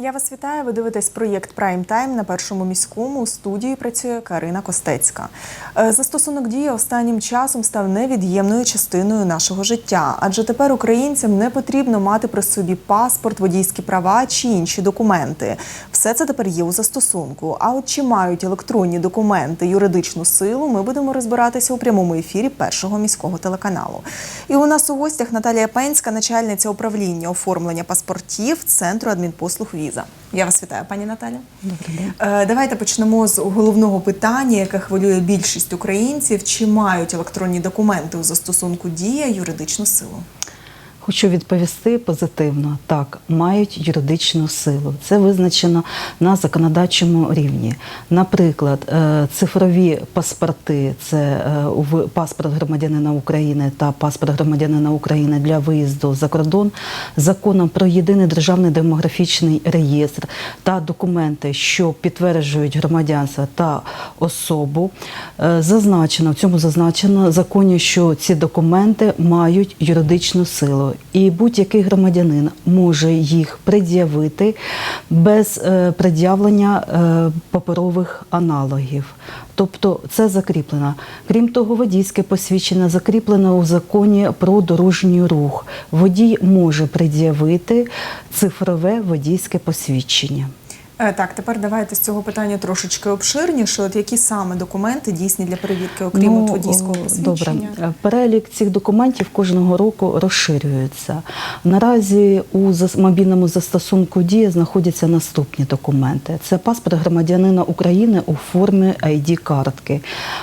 Я вас вітаю. Ви дивитесь проєкт Прайм Тайм на першому міському. У студії працює Карина Костецька. Е, Застосунок дії останнім часом став невід'ємною частиною нашого життя, адже тепер українцям не потрібно мати при собі паспорт, водійські права чи інші документи. Все це тепер є у застосунку. А от чи мають електронні документи юридичну силу, ми будемо розбиратися у прямому ефірі першого міського телеканалу. І у нас у гостях Наталія Пенська, начальниця управління оформлення паспортів Центру адмінпослуг Віза. Я вас вітаю, пані Наталя. Добрий день. Е, Давайте почнемо з головного питання, яке хвилює більшість українців: чи мають електронні документи у застосунку дія юридичну силу? Хочу відповісти позитивно. Так, мають юридичну силу. Це визначено на законодавчому рівні. Наприклад, е, цифрові паспорти це е, паспорт громадянина України та паспорт громадянина України для виїзду за кордон, законом про єдиний державний демографічний реєстр та документи, що підтверджують громадянство та особу. Е, Зазначено в цьому зазначено законі, що ці документи мають юридичну силу, і будь-який громадянин може їх пред'явити без е, пред'явлення е, паперових аналогів. Тобто це закріплено. Крім того, водійське посвідчення закріплено у законі про дорожній рух. Водій може пред'явити цифрове водійське посвідчення. Е, Так, тепер давайте з цього питання трошечки обширніше. От які саме документи дійсні для перевірки, окрім от водійського посвідчення? Добре. Е, Перелік цих документів кожного року розширюється. Наразі у мобільному застосунку дія знаходяться наступні документи: це паспорт громадянина України у формі id картки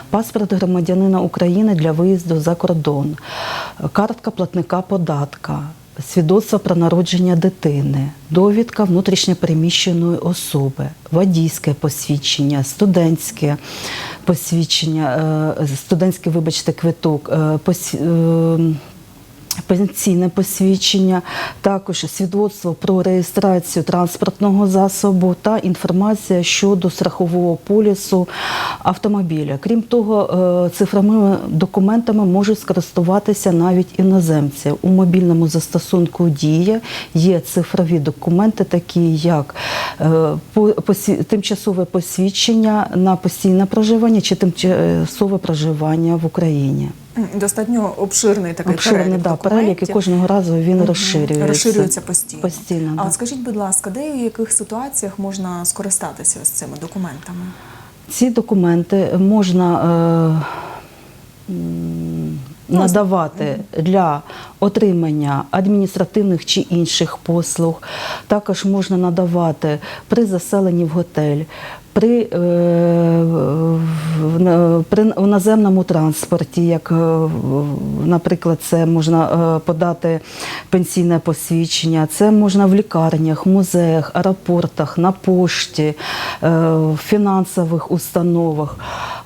паспорт громадянина України для виїзду за кордон, картка платника податка. Свідоцтво про народження дитини, довідка внутрішньопереміщеної особи, водійське посвідчення, студентське посвідчення, е, студентський, вибачте, квиток, е, е, пенсійне посвідчення, також свідоцтво про реєстрацію транспортного засобу та інформація щодо страхового полісу автомобіля. Крім того, е, цифровими документами можуть скористуватися навіть іноземці. У мобільному застосунку Дія є цифрові документи, такі як е, тимчасове посвідчення на постійне проживання чи тимчасове проживання в Україні. Достатньо обширний такий Обширний перелік да, перелік, і кожного разу він Мгм. розширюється. Розширюється постійно. Постійно, А да. от скажіть, будь ласка, де і в яких ситуаціях можна скористатися з цими документами? Ці документи можна е, надавати для отримання адміністративних чи інших послуг. Також можна надавати при заселенні в готель. При, е, при наземному транспорті, як, е, наприклад, це можна е, подати пенсійне посвідчення, це можна в лікарнях, музеях, аеропортах, на пошті, в фінансових установах,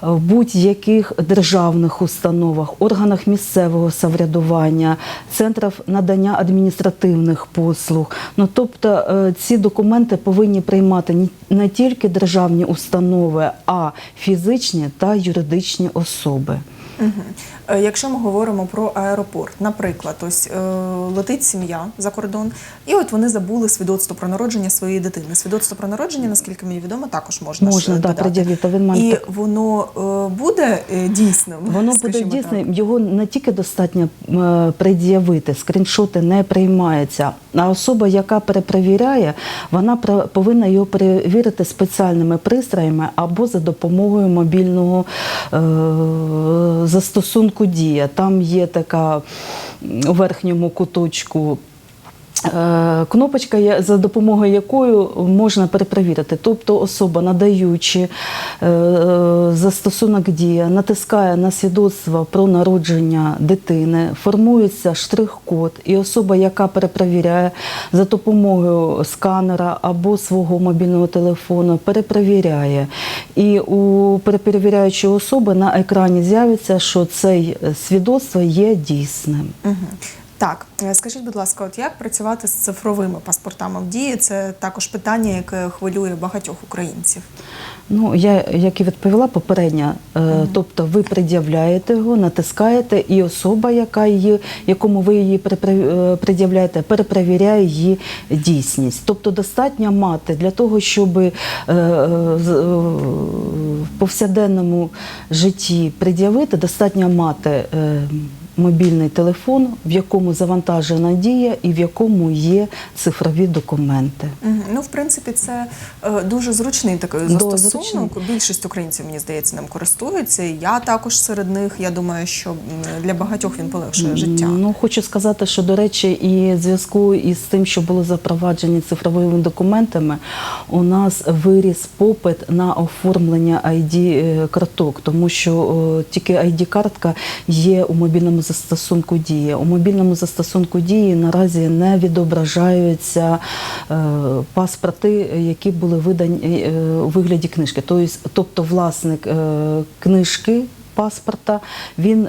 в будь-яких державних установах, органах місцевого самоврядування, центрах надання адміністративних послуг. Ну тобто ці документи повинні приймати не тільки державні установи, а фізичні та юридичні особи. Угу. Якщо ми говоримо про аеропорт, наприклад, ось е, летить сім'я за кордон, і от вони забули свідоцтво про народження своєї дитини. Свідоцтво про народження, наскільки мені відомо, також можна, Можна, ж да, додати. пред'явити. Він має І так- воно е, буде е, дійсним. Воно буде дійсно, так? його не тільки достатньо е, пред'явити, скріншоти не приймаються. А особа, яка перепровіряє, вона повинна його перевірити спеціальними пристроями або за допомогою мобільного е, застосунку Дія. Там є така у верхньому куточку. Е, Кнопочка, за допомогою якої можна перепровірити. Тобто особа, надаючи е, застосунок дія, натискає на свідоцтво про народження дитини, формується штрих-код, і особа, яка перепровіряє за допомогою сканера або свого мобільного телефону, перепровіряє. І у перепровіряючої особи на екрані з'явиться, що це свідоцтво є дійсним. Так, е, скажіть, будь ласка, от як працювати з цифровими паспортами в дії? Це також питання, яке хвилює багатьох українців. Ну, я як і відповіла попередньо, е, тобто ви пред'являєте його, натискаєте, і особа, яка її, якому ви її е, пред'являєте, перепровіряє її дійсність. Тобто достатньо мати для того, щоб в повсякденному житті пред'явити, достатньо мати. Е, Мобільний телефон, в якому завантажена дія і в якому є цифрові документи. Ну, в принципі, це е, дуже зручний такий застосунок. зручний. Більшість українців, мені здається, ним користуються. Я також серед них. Я думаю, що для багатьох він полегшує життя. Ну хочу сказати, що до речі, і в зв'язку із тим, що були запроваджені цифровими документами, у нас виріс попит на оформлення id карток, тому що о, тільки id картка є у мобільному застосунку дії. У мобільному застосунку дії наразі не відображаються е, паспорти, які були видані е, у вигляді книжки. Тобто, власник е, книжки паспорта він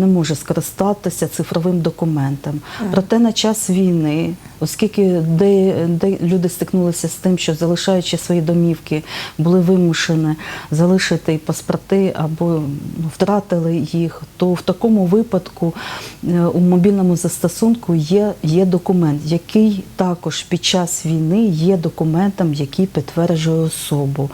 не може скористатися цифровим документом. Проте на час війни, оскільки де, де люди стикнулися з тим, що залишаючи свої домівки, були вимушені залишити паспорти або втратили їх, то в такому випадку е, у мобільному застосунку є, є документ, який також під час війни є документом, який підтверджує особу.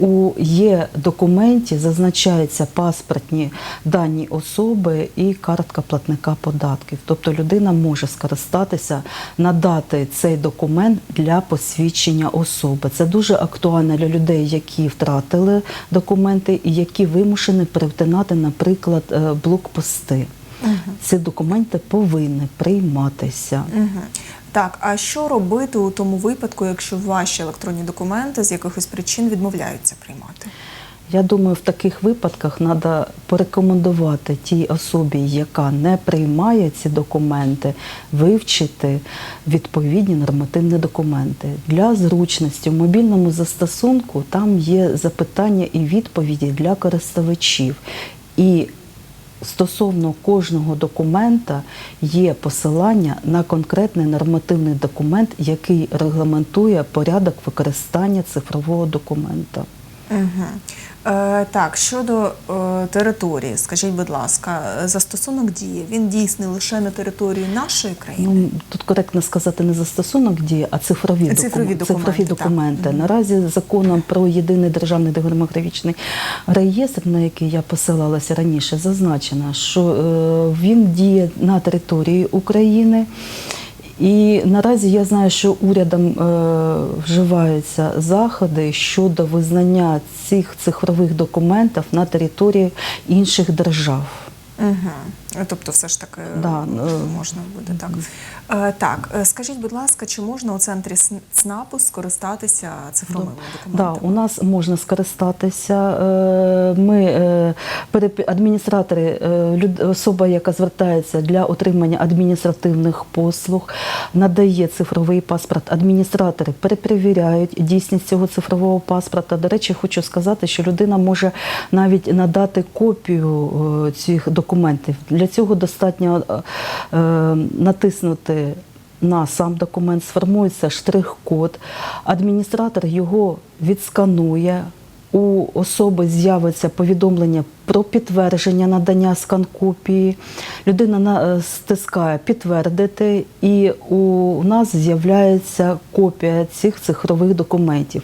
У є документі зазначаються паспортні дані особи і картка платника податків. Тобто людина може скористатися, надати цей документ для посвідчення особи. Це дуже актуально для людей, які втратили документи і які вимушені перетинати, наприклад, е, блокпости. Ці документи повинні прийматися. Мгм. Так, а що робити у тому випадку, якщо ваші електронні документи з якихось причин відмовляються приймати? Я думаю, в таких випадках треба порекомендувати тій особі, яка не приймає ці документи, вивчити відповідні нормативні документи. Для зручності в мобільному застосунку там є запитання і відповіді для користувачів. І Стосовно кожного документа є посилання на конкретний нормативний документ, який регламентує порядок використання цифрового документа. Угу. Е, так, щодо е, території, скажіть, будь ласка, е, застосунок дії він дійсний лише на території нашої країни? Ну, тут коректно сказати не застосунок дії, а цифрові, цифрові документи. Цифрові документи. Наразі законом про єдиний державний демографічний реєстр, на який я посилалася раніше, зазначено, що е, він діє на території України. І наразі я знаю, що урядом е, вживаються заходи щодо визнання цих цифрових документів на території інших держав. Угу. Тобто, все ж таки Да, можна буде так. Е, так, е, скажіть, будь ласка, чи можна у центрі ЦНАПу скористатися цифровими Да, у нас можна скористатися. Е, Ми адміністратори, особа, яка звертається для отримання адміністративних послуг, надає цифровий паспорт. Адміністратори перепровіряють дійсність цього цифрового паспорта. До речі, хочу сказати, що людина може навіть надати копію цих документів. Для цього достатньо е, е, натиснути на сам документ сформується штрих-код, адміністратор його відсканує. У особи з'явиться повідомлення про підтвердження надання скан-копії. Людина на- е, стискає підтвердити, і у нас з'являється копія цих цифрових документів.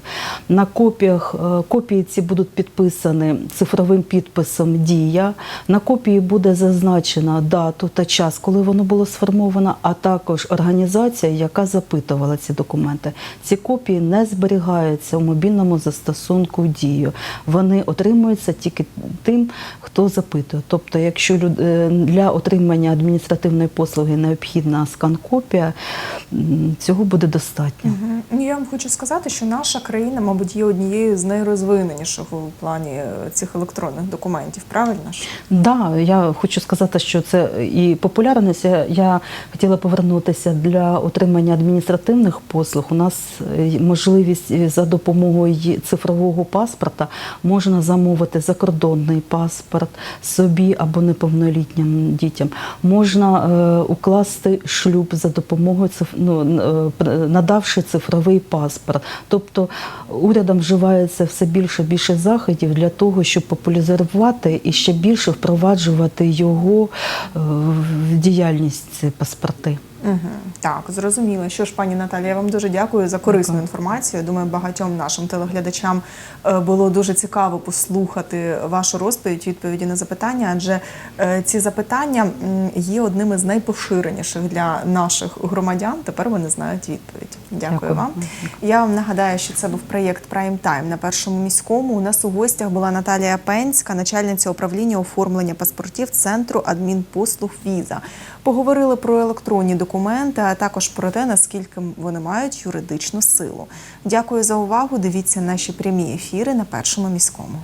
На копіях е, копії ці будуть підписані цифровим підписом Дія. На копії буде зазначена дату та час, коли воно було сформовано, а також організація, яка запитувала ці документи. Ці копії не зберігаються у мобільному застосунку Дію. Вони отримуються тільки тим, хто запитує. Тобто, якщо е, для отримання адміністративної послуги необхідна скан-копія, цього буде достатньо. Ну, Я вам хочу сказати, що наша країна, мабуть, є однією з найрозвиненіших у плані е, цих електронних документів. Правильно ж? Да, я хочу сказати, що це і популярність. Я, хотіла повернутися для отримання адміністративних послуг. У нас е, можливість за допомогою цифрового паспорта можна замовити закордонний паспорт собі або неповнолітнім дітям. Можна е, укласти шлюб за допомогою циф... ну, е, надавши цифровий паспорт. Тобто урядом вживається все більше більше заходів для того, щоб популяризувати і ще більше впроваджувати його е, в діяльність ці паспорти. Угу. Так, зрозуміло. Що ж, пані Наталія, я вам дуже дякую за корисну Дякую. інформацію. Думаю, багатьом нашим телеглядачам е, було дуже цікаво послухати вашу розповідь, відповіді на запитання, адже е, ці запитання є одними з найпоширеніших для наших громадян. Тепер вони знають відповідь. Дякую, Дякую. вам. Я вам нагадаю, що це був проєкт Прайм Тайм на першому міському. У нас у гостях була Наталія Пенська, начальниця управління оформлення паспортів центру адмінпослуг Віза. Поговорили про електронні документи, а також про те, наскільки вони мають юридичну силу. Дякую за увагу. Дивіться наші прямі ефіри на першому міському.